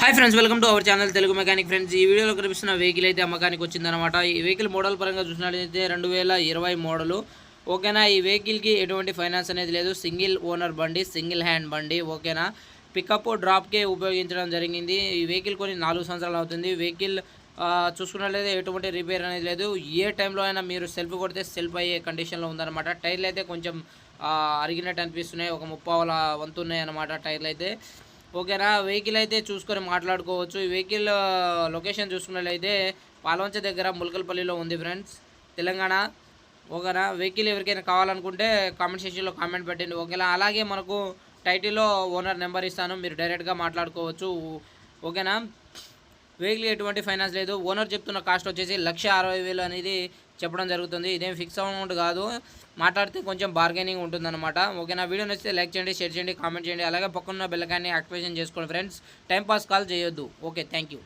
Hi friends welcome to our channel Telugu mechanic friends ఈ వీడియోలో కనిపిస్తున్న వెహికల్ అయితే అమ్మకానికి వచ్చిందనమాట ఈ వెహికల్ మోడల్ పరంగా చూసినట్లయితే రెండు వేల ఇరవై మోడలు ఓకేనా? ఈ వెహికల్కి ఎటువంటి ఫైనాన్స్ అనేది లేదు. సింగిల్ ఓనర్ బండి సింగిల్ హ్యాండ్ బండి. ఓకేనా? పికప్ డ్రాప్కే ఉపయోగించడం జరిగింది. ఈ వెహికల్ కొన్ని నాలుగు సంవత్సరాలు అవుతుంది. వెహికల్ చూసుకున్నట్లయితే ఎటువంటి రిపేర్ అనేది లేదు. ఏ టైంలో అయినా మీరు సెల్ఫ్ కొడితే సెల్ఫ్ అయ్యే కండిషన్లో ఉందన్నమాట. టైర్లు అయితే కొంచెం అరిగినట్టు అనిపిస్తున్నాయి. ఒక ముప్పావల వంతున్నాయి అన్నమాట టైర్లు అయితే. ఓకేనా వెహికల్ అయితే చూసుకొని మాట్లాడుకోవచ్చు. ఈ వెహికల్ లొకేషన్ చూసుకున్నట్లయితే పాలవంచ దగ్గర ములకల్పల్లిలో ఉంది ఫ్రెండ్స్. తెలంగాణ. ఓకేనా వెహికల్ ఎవరికైనా కావాలనుకుంటే కామెంట్ సెక్షన్లో కామెంట్ పెట్టండి. ఓకేనా అలాగే మనకు టైటిల్లో ఓనర్ నెంబర్ ఇస్తాను. మీరు డైరెక్ట్గా మాట్లాడుకోవచ్చు. ఓకేనా? వెహికల్ ఎటువంటి ఫైనాన్స్ లేదు. ఓనర్ చెప్తున్న కాస్ట్ వచ్చేసి లక్ష అరవై వేలు అనేది చెప్పడం జరుగుతుంది. ఇదేం ఫిక్స్ అమౌంట్ కాదు. మాట్లాడితే కొంచెం బార్గెనింగ్ ఉంటుందన్నమాట. ఓకే నా వీడియో నచ్చితే లైక్ చేయండి షేర్ చేయండి కామెంట్ చేయండి. అలాగే పక్కన బెల్లకాన్ని యాక్టివేషన్ చేసుకోండి ఫ్రెండ్స్. టైం పాస్ కాల్ చేయొద్దు. Okay thank you